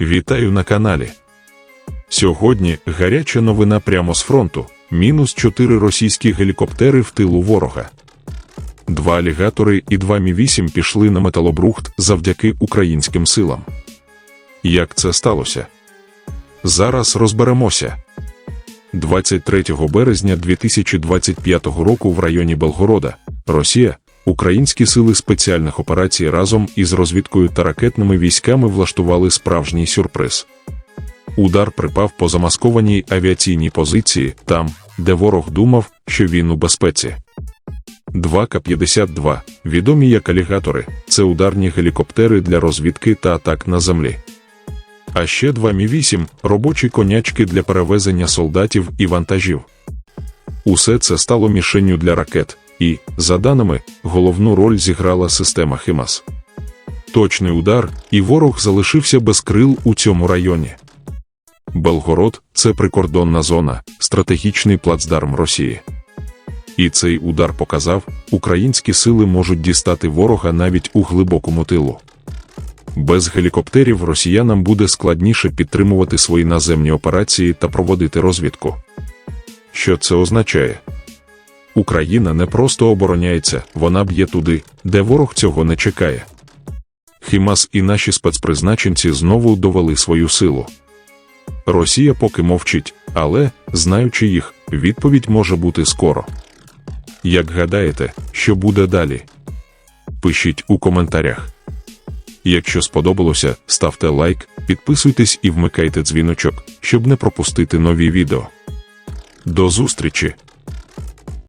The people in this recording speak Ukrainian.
Вітаю на каналі. Сьогодні гаряча новина прямо з фронту. Мінус 4 російські гелікоптери в тилу ворога. Два алігатори і два Мі-8 пішли на металобрухт завдяки українським силам. Як це сталося? Зараз розберемося. 23 березня 2025 року в районі Белгорода, Росія, українські сили спеціальних операцій разом із розвідкою та ракетними військами влаштували справжній сюрприз. Удар припав по замаскованій авіаційній позиції, там, де ворог думав, що він у безпеці. 2К-52, відомі як алігатори, це ударні гелікоптери для розвідки та атак на землі. А ще два Мі-8 робочі конячки для перевезення солдатів і вантажів. Усе це стало мішенню для ракет, і, за даними, головну роль зіграла система Химас. Точний удар, і ворог залишився без крил у цьому районі. Белгород це прикордонна зона, стратегічний плацдарм Росії. І цей удар показав, українські сили можуть дістати ворога навіть у глибокому тилу. Без гелікоптерів росіянам буде складніше підтримувати свої наземні операції та проводити розвідку. Що це означає? Україна не просто обороняється, вона б'є туди, де ворог цього не чекає. Хімас і наші спецпризначенці знову довели свою силу. Росія поки мовчить, але, знаючи їх, відповідь може бути скоро. Як гадаєте, що буде далі? Пишіть у коментарях. Якщо сподобалося, ставте лайк, підписуйтесь і вмикайте дзвіночок, щоб не пропустити нові відео. До зустрічі!